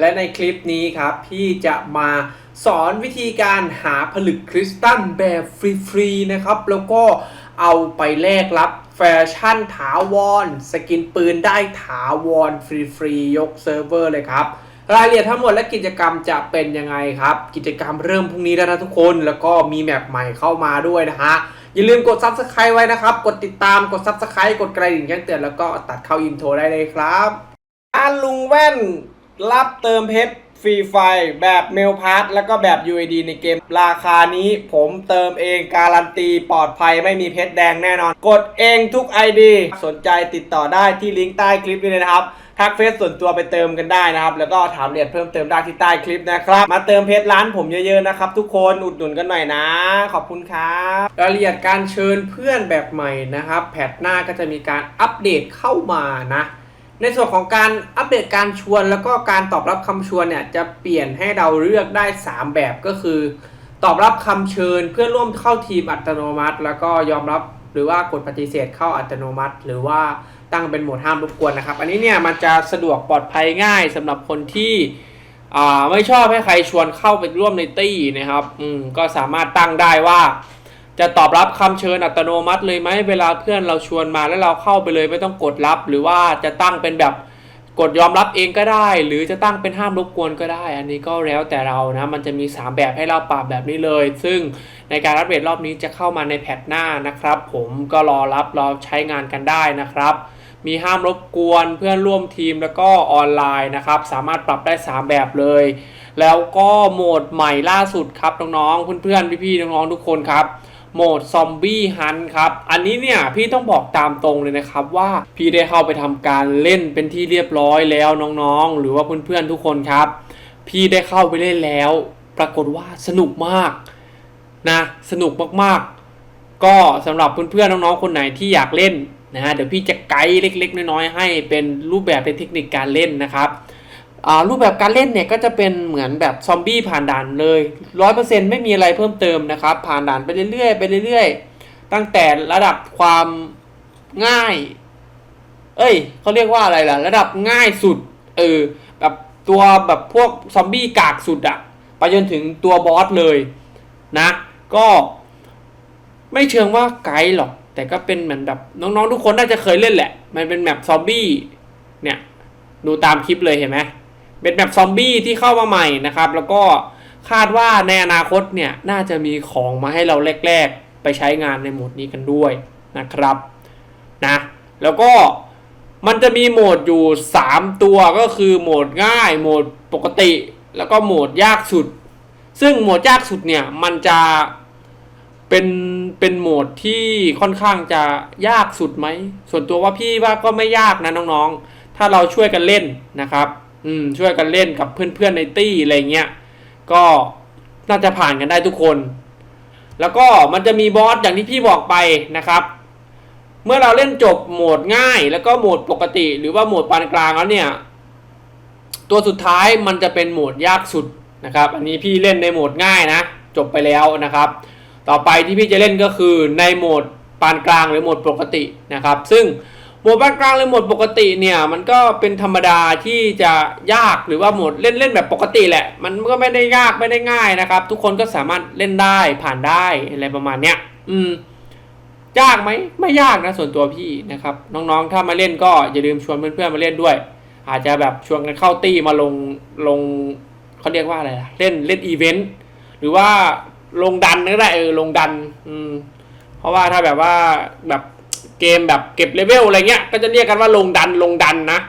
และในคลิปนี้ครับพี่จะมาสอนวิธีการหาผลึกคริสตัลแบบฟรีๆนะครับ แล้วก็เอาไปแลกรับแฟชั่นถาวร สกินปืนได้ถาวรฟรีๆยกเซิร์ฟเวอร์เลยครับรายละเอียดทั้งหมดและกิจกรรมจะเป็นยังไงครับ กิจกรรมเริ่มพรุ่งนี้แล้วนะทุกคนแล้วก็มีแมปใหม่เข้ามาด้วยนะฮะอย่าลืมกด Subscribe ไว้นะครับ กดติดตามกด Subscribe กดกระดิ่งแจ้งเตือนแล้วก็ตัดเข้าอินโทรได้เลยครับอาลุงแว่น รับเติมเพชรฟรีไฟแบบเมลพาร์แล้วก็แบบ UID ในเกม ราคานี้ผมเติมเองการันตีปลอดภัยไม่มีเพชรแดงแน่นอน กดเองทุก ID สนใจติดต่อได้ที่ลิงก์ใต้คลิปนี้เลยนะครับ ทักเฟซส่วนตัวไปเติมกันได้นะครับ แล้วก็ถามเอียดเพิ่มเติมได้ที่ใต้คลิปนะครับ มาเติมเพชรร้านผมเยอะๆนะครับ ทุกคนอุดหนุนกันหน่อยนะ ขอบคุณครับรายละเอียดการเชิญเพื่อนแบบใหม่นะครับแพทหน้าก็จะมีการอัปเดตเข้ามานะ ในส่วนของการอัปเดตการชวนแล้วก็การตอบรับคำชวนเนี่ยจะเปลี่ยนให้เราเลือกได้ 3 แบบก็คือ ตอบรับคำเชิญเพื่อร่วมเข้าทีมอัตโนมัติ แล้วก็ยอมรับหรือว่ากดปฏิเสธเข้าอัตโนมัติ หรือว่าตั้งเป็นโหมดห้ามรบกวนนะครับ อันนี้เนี่ยมันจะสะดวกปลอดภัยง่ายสำหรับคนที่ไม่ชอบให้ใครชวนเข้าไปร่วมในตี้นะครับ อืมก็สามารถตั้งได้ว่า จะตอบรับคำเชิญอัตโนมัติเลยไหมเวลาเพื่อนเราชวนมาแล้วเราเข้าไปเลยไม่ต้องกดรับ หรือว่าจะตั้งเป็นแบบกดยอมรับเองก็ได้ หรือจะตั้งเป็นห้ามรบกวนก็ได้ อันนี้ก็แล้วแต่เรานะมันจะมี 3 แบบให้เราปรับแบบนี้เลย ซึ่งในการอัปเดรอบนี้จะเข้ามาในแพทหน้านะครับ ผมก็รอรับรอใช้งานกันได้นะครับ มีห้ามรบกวนเพื่อนร่วมทีมแล้วก็ออนไลน์นะครับ สามารถปรับได้ 3 แบบเลย แล้วก็โหมดใหม่ล่าสุดครับน้องๆเพื่อนๆพี่ๆน้องๆทุกคนครับ โหมดซอมบี้ฮันครับ อันนี้เนี่ยพี่ต้องบอกตามตรงเลยนะครับว่าพี่ได้เข้าไปทำการเล่นเป็นที่เรียบร้อยแล้วน้องๆ หรือว่าเพื่อนๆทุกคนครับ พี่ได้เข้าไปเล่นแล้ว ปรากฏว่าสนุกมากนะสนุกมากๆ ก็สำหรับเพื่อนๆน้องๆคนไหนที่อยากเล่นนะฮะเดี๋ยวพี่จะไกด์เล็ก ๆ น้อยๆให้เป็นรูปแบบเป็นเทคนิคการเล่นนะครับ รูปแบบการเล่นเนี่ยก็จะเป็นเหมือนแบบซอมบี้ผ่านด่านเลยร้อยเปอร์เซ็นต์ไม่มีอะไรเพิ่มเติมนะครับ ผ่านด่านไปเรื่อยๆไปเรื่อยๆ ตั้งแต่ระดับความง่าย เอ้ยเขาเรียกว่าอะไรล่ะ ระดับง่ายสุด เออ แบบตัวแบบพวกซอมบี้กากสุดอะไปจนถึงตัวบอสเลยนะ ก็ไม่เชิงว่าไกด์หรอก แต่ก็เป็นเหมือนแบบน้องๆทุกคนน่าจะเคยเล่นแหละ มันเป็นแบบซอมบี้เนี่ยดูตามคลิปเลยเห็นไหม เป็นแบบซอมบี้ที่เข้ามาใหม่นะครับ แล้วก็คาดว่าในอนาคตเนี่ยน่าจะมีของมาให้เราแรก ๆ ไปใช้งานในโหมดนี้กันด้วยนะครับนะแล้วก็มันจะมีโหมดอยู่ 3 ตัวก็คือโหมดง่ายโหมดปกติ แล้วก็โหมดยากสุด ซึ่งโหมดยากสุดเนี่ยมันจะเป็นเป็นโหมดที่ค่อนข้างจะยากสุดไหม ส่วนตัวว่าพี่ว่าก็ไม่ยากนะน้องๆ ถ้าเราช่วยกันเล่นนะครับ อืมช่วยกันเล่นกับเพื่อนๆในตี้อะไรเงี้ยก็น่าจะผ่านกันได้ทุกคน แล้วก็มันจะมีบอสอย่างที่พี่บอกไปนะครับ เมื่อเราเล่นจบโหมดง่ายแล้วก็โหมดปกติ หรือว่าโหมดปานกลางแล้วเนี่ย ตัวสุดท้ายมันจะเป็นโหมดยากสุดนะครับ อันนี้พี่เล่นในโหมดง่ายนะ จบไปแล้วนะครับ ต่อไปที่พี่จะเล่นก็คือในโหมดปานกลางหรือโหมดปกตินะครับ ซึ่ง หมดปานกลางหรือโหมดปกติเนี่ยมันก็เป็นธรรมดาที่จะยากหรือว่าหมดเล่นเล่นแบบปกติแหละ มันก็ไม่ได้ยากไม่ได้ง่ายนะครับ ทุกคนก็สามารถเล่นได้ผ่านได้อะไรประมาณเนี้ยอืมยากไหมไม่ยากนะส่วนตัวพี่นะครับ น้องๆ ถ้ามาเล่นก็อย่าลืมชวนเพื่อนๆมาเล่นด้วย อาจจะแบบชวนกันเข้าตี้มาลงลงเขาเรียกว่าอะไรเล่นเล่นอีเวนต์หรือว่าลงดันก็ได้เออลงดัน อืมเพราะว่าถ้าแบบว่าแบบ เกมแบบเก็บเลเวลอะไรเงี้ยก็จะเรียกกันว่าลงดันลงดันนะ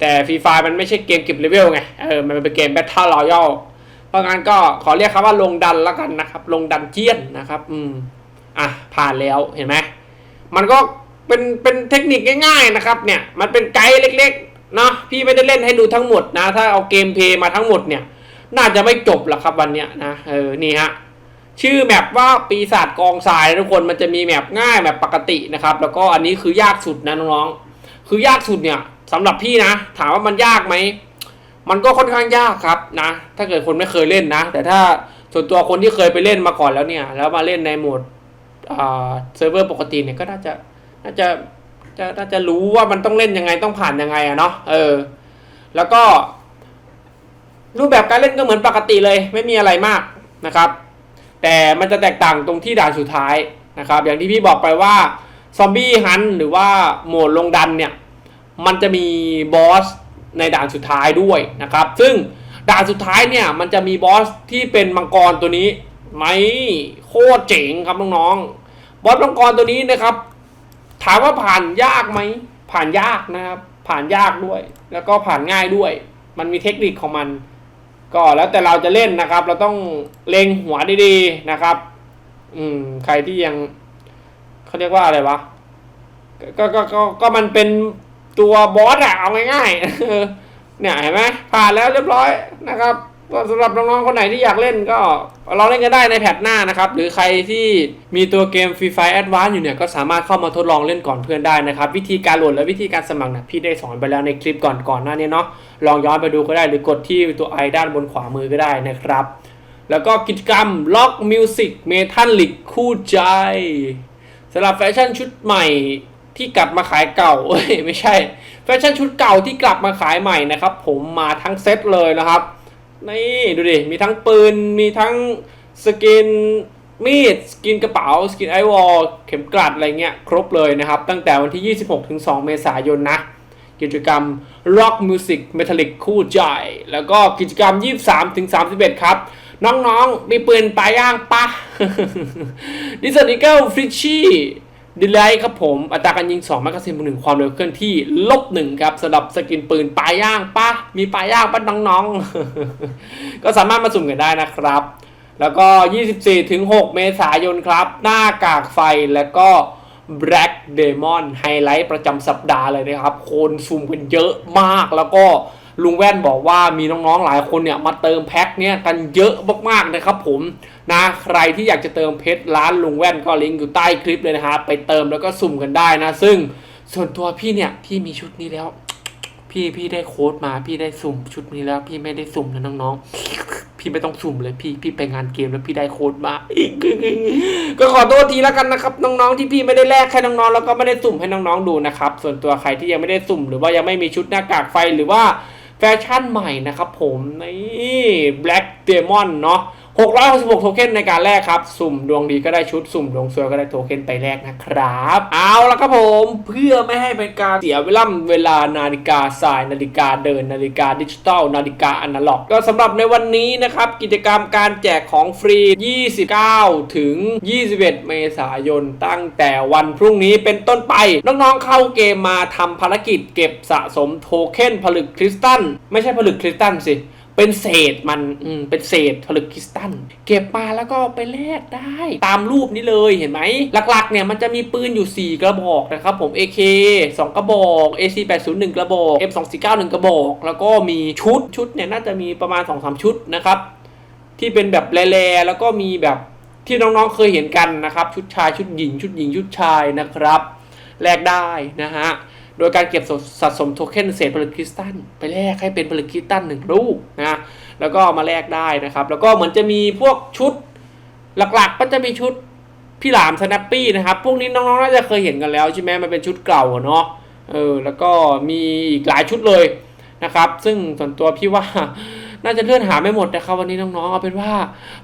แต่ฟรีไฟมันไม่ใช่เกมเก็บเลเวลไงเออมันเป็นเกมแบทเทิลรอยัลเพราะงั้นก็ขอเรียกคำว่าลงดันแล้วกันนะครับ ลงดันเจียนนะครับ อืมอะผ่านแล้วเห็นไหมมันก็เป็นเป็นเทคนิคง่ายๆนะครับ เนี่ยมันเป็นไกด์เล็กๆเนาะพี่ไม่ได้เล่นให้ดูทั้งหมดนะ ถ้าเอาเกมเพย์มาทั้งหมดเนี่ย น่าจะไม่จบหรอกครับวันเนี้ยนะเออนี่ฮะ ชื่อแมปว่าปีศาจกองทรายทุกคนมันจะมีแมปง่ายแมปปกตินะครับ แล้วก็อันนี้คือยากสุดนะน้องๆคือยากสุดเนี่ยสำหรับพี่นะ ถามว่ามันยากไหมมันก็ค่อนข้างยากครับนะ ถ้าเกิดคนไม่เคยเล่นนะ แต่ถ้าส่วนตัวคนที่เคยไปเล่นมาก่อนแล้วเนี่ย แล้วมาเล่นในโหมดเซิร์ฟเวอร์ปกติเนี่ยก็น่าจะน่าจะจะน่าจะรู้ว่ามันต้องเล่นยังไงต้องผ่านยังไงอะเนาะเออ แล้วก็ รูปแบบการเล่นก็เหมือนปกติเลย ไม่มีอะไรมากนะครับ แต่มันจะแตกต่างตรงที่ด่านสุดท้ายนะครับ อย่างที่พี่บอกไปว่าซอมบี้ฮันหรือว่าโหมดลงดันเนี่ย มันจะมีบอสในด่านสุดท้ายด้วยนะครับ ซึ่งด่านสุดท้ายเนี่ยมันจะมีบอสที่เป็นมังกรตัวนี้ไหมโคตรเจ๋งครับน้องๆบอสมังกรตัวนี้นะครับ ถามว่าผ่านยากไหมผ่านยากนะครับ ผ่านยากด้วย แล้วก็ผ่านง่ายด้วย มันมีเทคนิคของมัน ก็แล้วแต่เราจะเล่นนะครับ เราต้องเล็งหัวดีๆนะครับ อืม ใครที่ยังเขาเรียกว่าอะไรวะก็ก็ก็ก็มันเป็นตัวบอสอะเอาง่ายๆเนี่ยเห็นไหมผ่านแล้วเรียบร้อยนะครับ ก็สำหรับน้องๆคนไหนที่อยากเล่นก็ลองเล่นกันได้ในแพทหน้านะครับ หรือใครที่มีตัวเกม Free Fire Advance อยู่เนี่ยก็สามารถเข้ามาทดลองเล่นก่อนเพื่อนได้นะครับ วิธีการโหลดและวิธีการสมัครเนี่ยพี่ได้สอนไปแล้วในคลิปก่อนก่อนหน้านี้เนาะลองย้อนไปดูก็ได้หรือกดที่ตัวไอด้านบนขวามือก็ได้นะครับ แล้วก็กิจกรรม Lock Music Metallic คู่ใจสำหรับแฟชั่นชุดใหม่ที่กลับมาขายเก่าเอ้ยไม่ใช่ แฟชั่นชุดเก่าที่กลับมาขายใหม่นะครับ ผมมาทั้งเซตเลยนะครับ นี่ดูดิ มีทั้งปืน มีทั้งสกินมีด สกินกระเป๋า สกินไอวอล เข็มกลัดอะไรเงี้ย ครบเลยนะครับ ตั้งแต่วันที่ 26 ถึง 2 เมษายนนะ กิจกรรม Rock Music Metallic คู่ใจ แล้วก็กิจกรรม 23 ถึง 31 ครับ น้องๆ มีปืนปลายย่างปะดิสนิเกิลฟริชชี่ ดีไลท์ครับผมอัตราการยิง2แมกกาซีนบวกหนึ่งความเร็วเคลื่อนที่ลบหนึ่งครับสำหรับสกินปืนปลายย่างปะมีปลายย่างปะน้องๆ ก็สามารถมาสุ่มกันได้นะครับ แล้วก็ 24ถึง6เมษายนครับ หน้ากากไฟแล้วก็ Black Demon ไฮไลท์ประจำสัปดาห์เลยนะครับ คนซุ่มกันเยอะมากแล้วก็ ลุงแว่นบอกว่ามีน้องๆหลายคนเนี่ยมาเติมแพ็คเนี่ยกันเยอะมากๆนะครับผมนะใครที่อยากจะเติมเพชรร้านลุงแว่นก็ลิงก์อยู่ใต้คลิปเลยนะครับไปเติมแล้วก็สุ่มกันได้นะ ซึ่งส่วนตัวพี่เนี่ยพี่มีชุดนี้แล้ว พี่พี่ได้โค้ดมาพี่ได้สุ่มชุดนี้แล้ว พี่ไม่ได้สุ่มนะน้องๆ พี่ไม่ต้องสุ่มเลยพี่พี่ไปงานเกมแล้วพี่ได้โค้ดมาก็ขอโทษทีแล้วกันนะครับ น้องๆที่พี่ไม่ได้แลกให้น้องๆแล้วก็ไม่ได้สุ่มให้น้องๆดูนะครับ ส่วนตัวใครที่ยังไม่ได้สุ่ม หรือว่ายังไม่มีชุดหน้ากากไฟหรือว่า แฟชั่นใหม่นะครับผมนี่ Black Demon เนาะ 666 โทเค็นในการแลกครับ สุ่มดวงดีก็ได้ชุด สุ่มดวงซวยก็ได้โทเค็นไปแลกนะครับ เอาละครับผมเพื่อไม่ให้เป็นการเสียเวลาเวลานาฬิกาสายนาฬิกาเดินนาฬิกาดิจิตอลนาฬิกาอนาล็อก ก็สำหรับในวันนี้นะครับ กิจกรรมการแจกของฟรี 29 ถึง 21 เมษายนตั้งแต่วันพรุ่งนี้เป็นต้นไป น้องๆเข้าเกมมาทำภารกิจเก็บสะสมโทเค็นผลึกคริสตัลไม่ใช่ผลึกคริสตัลสิ เป็นเศษมันอืมเป็นเศษผลึกคริสตัลเก็บมาแล้วก็ไปแลกได้ ตามรูปนี้เลยเห็นไหมหลักๆเนี่ยมันจะมีปืนอยู่ 4 กระบอกนะครับผม AK 2 กระบอก AC 801กระบอก M 2 4 9 1กระบอก แล้วก็มีชุดชุดเนี่ยน่าจะมีประมาณ 2-3 ชุดนะครับ ที่เป็นแบบแร่แล้วก็มีแบบที่น้องๆเคยเห็นกันนะครับ ชุดชายชุดหญิง ชุดหญิงชุดชายนะครับแลกได้นะฮะ โดยการเก็บสะสมโทเค็นเศษผลึกคริสตัลไปแลกให้เป็นผลึกคริสตัลหนึ่งลูกนะแล้วก็มาแลกได้นะครับ แล้วก็เหมือนจะมีพวกชุดหลักๆ ก็จะมีชุดพี่หลามสแนปปี้นะครับ พวกนี้น้องๆน่าจะเคยเห็นกันแล้วใช่ไหมมันเป็นชุดเก่าเนาะเออแล้วก็มีอีกหลายชุดเลยนะครับ ซึ่งส่วนตัวพี่ว่า น่าจะเลื่อนหาไม่หมดนะครับวันนี้น้องๆเอาเป็นว่า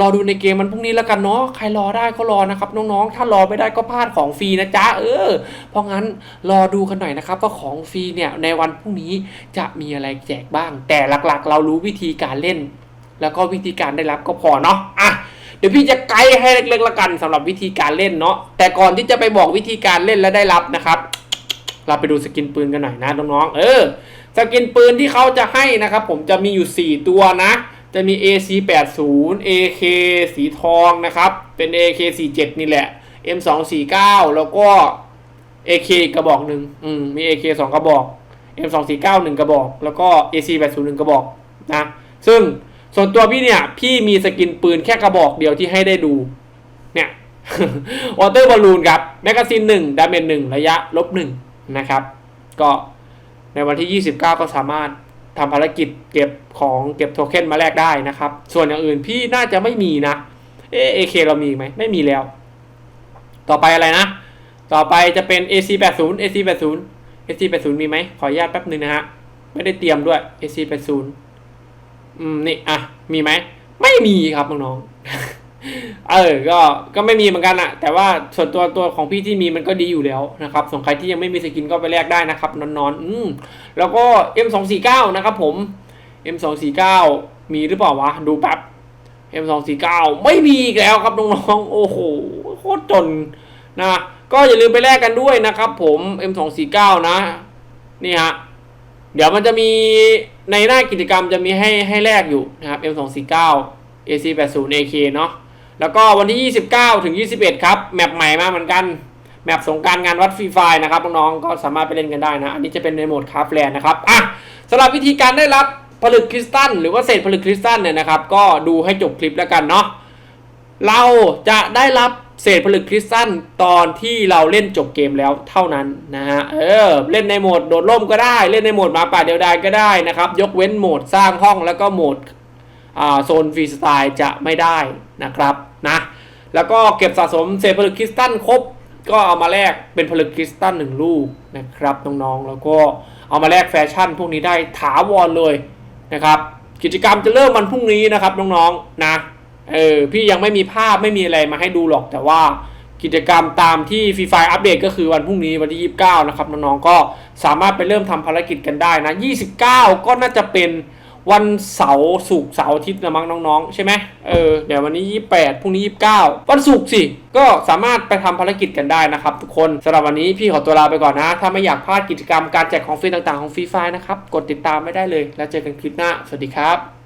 รอดูในเกมมันพรุ่งนี้แล้วกันเนาะใครรอได้ก็รอนะครับน้องๆ ถ้ารอไม่ได้ก็พลาดของฟรีนะจ๊ะเออ เพราะงั้นรอดูกันหน่อยนะครับว่าของฟรีเนี่ยในวันพรุ่งนี้จะมีอะไรแจกบ้าง แต่หลักๆ เรารู้วิธีการเล่น แล้วก็วิธีการได้รับก็พอเนาะอะเดี๋ยวพี่จะไกด์ให้เล็กๆละกันสำหรับวิธีการเล่นเนาะแต่ก่อนที่จะไปบอกวิธีการเล่นและได้รับนะครับ เราไปดูสกินปืนกันหน่อยนะน้องๆ เออ สกินปืนที่เขาจะให้นะครับ ผมจะมีอยู่ 4 ตัวนะ จะมี AC 8 0 AK สีทองนะครับ เป็น AK 47 นี่แหละ M 2 4 9 แล้วก็ AK อีกกระบอกหนึ่งอืม มี AK 2 กระบอก M 2 4 9 1 กระบอก แล้วก็ AC 8 0 1 กระบอกนะ ซึ่งส่วนตัวพี่เนี่ย พี่มีสกินปืนแค่กระบอกเดียวที่ให้ได้ดู เนี่ยวอเตอร์บอลลูนครับ แมกกาซีน1ดาเมจ1ระยะลบ1น นะครับ ก็ในวันที่ 29 ก็สามารถทำภารกิจเก็บของเก็บโทเค็นมาแลกได้นะครับ ส่วนอย่างอื่นพี่น่าจะไม่มีนะ เอเอเคเรามีไหมไม่มีแล้ว ต่อไปอะไรนะ ต่อไปจะเป็น AC 80 AC 80 AC 80มีไหมขออนุญาตแป๊บนึงนะฮะ ไม่ได้เตรียมด้วย AC 80อืมนี่ อะ มีไหม ไม่มีครับน้องๆ เออ ก็ ก็ไม่มีเหมือนกันอะแต่ว่าส่วนตัวตัวของพี่ที่มีมันก็ดีอยู่แล้วนะครับส่วนใครที่ยังไม่มีสกินก็ไปแลกได้นะครับ นอนๆอืมแล้วก็ M249 นะครับผม M249 มีหรือเปล่าวะ ดูแป๊บ M249 ไม่มีอีกแล้วครับน้องๆ โอ้โห โคตรจนนะ ก็อย่าลืมไปแลกกันด้วยนะครับผม M249 นะ นี่ฮะ เดี๋ยวมันจะมีในหน้ากิจกรรมจะมีให้ให้แลกอยู่นะครับ M249 AC80 AK เนาะ แล้วก็วันที่ 29 ถึง 21 ครับ แมปใหม่มาเหมือนกัน แมปสงกรารงานวัดฟรีไฟล์นะครับน้องๆ ก็สามารถไปเล่นกันได้นะ อันนี้จะเป็นในโหมดคราฟแลนนะครับ อะสำหรับวิธีการได้รับผลึกคริสตัลหรือว่าเศษผลึกคริสตัลเนี่ยนะครับ ก็ดูให้จบคลิปแล้วกันเนาะ เราจะได้รับเศษผลึกคริสตัลตอนที่เราเล่นจบเกมแล้วเท่านั้นนะฮะ เออ เล่นในโหมดโดดร่มก็ได้ เล่นในโหมดหมาป่าเดียวดายก็ได้นะครับ ยกเว้นโหมดสร้างห้องแล้วก็โหมด โซนฟรีสไตล์จะไม่ได้นะครับนะแล้วก็เก็บสะสมเศษผลึกคริสตัลครบ ก็เอามาแลกเป็นผลึกคริสตัลหนึ่งลูกนะครับน้องๆแล้วก็เอามาแลกแฟชั่นพวกนี้ได้ถาวรเลยนะครับกิจกรรมจะเริ่มวันพรุ่งนี้นะครับน้องๆนะเออพี่ยังไม่มีภาพไม่มีอะไรมาให้ดูหรอกแต่ว่ากิจกรรมตามที่ฟรีไฟอัปเดตก็คือวันพรุ่งนี้วันที่ 29 นะครับน้องๆก็สามารถไปเริ่มทำภารกิจกันได้นะ 29 ก็น่าจะเป็น วันเสาร์ศุกร์เสาร์อาทิตย์นะมั้งน้องๆ ใช่ไหมเออเดี๋ยววันนี้ 28พรุ่งนี้ 29 วันศุกร์สิ ก็สามารถไปทำภารกิจกันได้นะครับทุกคนสำหรับวันนี้พี่ขอตัวลาไปก่อนนะ ถ้าไม่อยากพลาดกิจกรรมการแจกของฟรีต่างๆของฟรีไฟนะครับ กดติดตามไม่ได้เลย แล้วเจอกันคลิปหน้า สวัสดีครับ